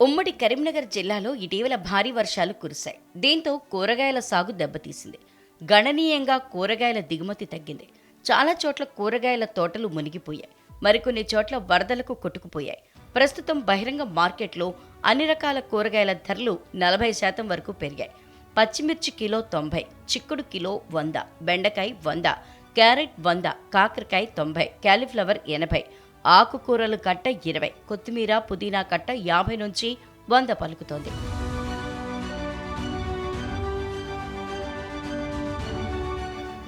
ఉమ్మడి కరీంనగర్ జిల్లాలో ఇటీవల భారీ వర్షాలు కురిశాయి. దీంతో కూరగాయల సాగు దెబ్బతీసింది. గణనీయంగా కూరగాయల దిగుమతి తగ్గింది. చాలా చోట్ల కూరగాయల తోటలు మునిగిపోయాయి. మరికొన్ని చోట్ల వరదలకు కొట్టుకుపోయాయి. ప్రస్తుతం బహిరంగ మార్కెట్లో అన్ని రకాల కూరగాయల ధరలు నలభై శాతం వరకు పెరిగాయి. పచ్చిమిర్చి కిలో తొంభై చిక్కుడు కిలో వంద బెండకాయ వంద క్యారెట్ వంద కాకరకాయ తొంభై క్యాలీఫ్లవర్ ఎనభై ఆకుకూరలు కట్ట ఇరవై కొత్తిమీర పుదీనా కట్ట యాభై నుంచి వంద పలుకుతోంది.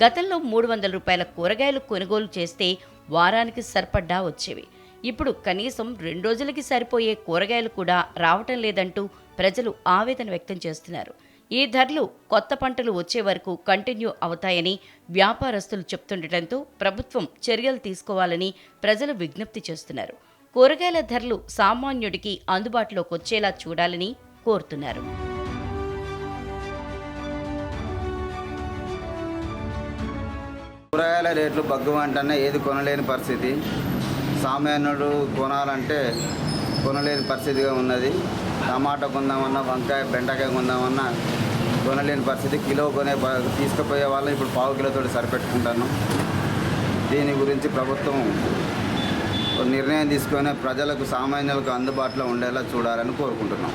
గతంలో మూడు వందల రూపాయల కూరగాయలు కొనుగోలు చేస్తే వారానికి సరిపడ్డా వచ్చేవి. ఇప్పుడు కనీసం రెండు రోజులకి సరిపోయే కూరగాయలు కూడా రావటం లేదంటూ ప్రజలు ఆవేదన వ్యక్తం చేస్తున్నారు. ఈ ధరలు కొత్త పంటలు వచ్చే వరకు కంటిన్యూ అవుతాయని వ్యాపారస్తులు చెప్తుండటంతో ప్రభుత్వం చర్యలు తీసుకోవాలని ప్రజలు విజ్ఞప్తి చేస్తున్నారు. కూరగాయల ధరలు సామాన్యుడికి అందుబాటులోకి వచ్చేలా చూడాలని కోరుతున్నారు. కూరగాయల రేట్లు బగ్గుమంటనే ఏది కొనలేని పరిస్థితి. సామాన్యుడు కొనాలంటే కొనలేని పరిస్థితిగా ఉన్నది. టమాటా కొందామన్నా వంకాయ బెండకాయ కొందామన్నా కొనలేని పరిస్థితి. కిలో కొనే తీసుకుపోయే వాళ్ళని ఇప్పుడు పావు కిలోతో సరిపెట్టుకుంటాను. దీని గురించి ప్రభుత్వం ఒక నిర్ణయం తీసుకొని ప్రజలకు సామాన్యులకు అందుబాటులో ఉండేలా చూడాలని కోరుకుంటున్నాం.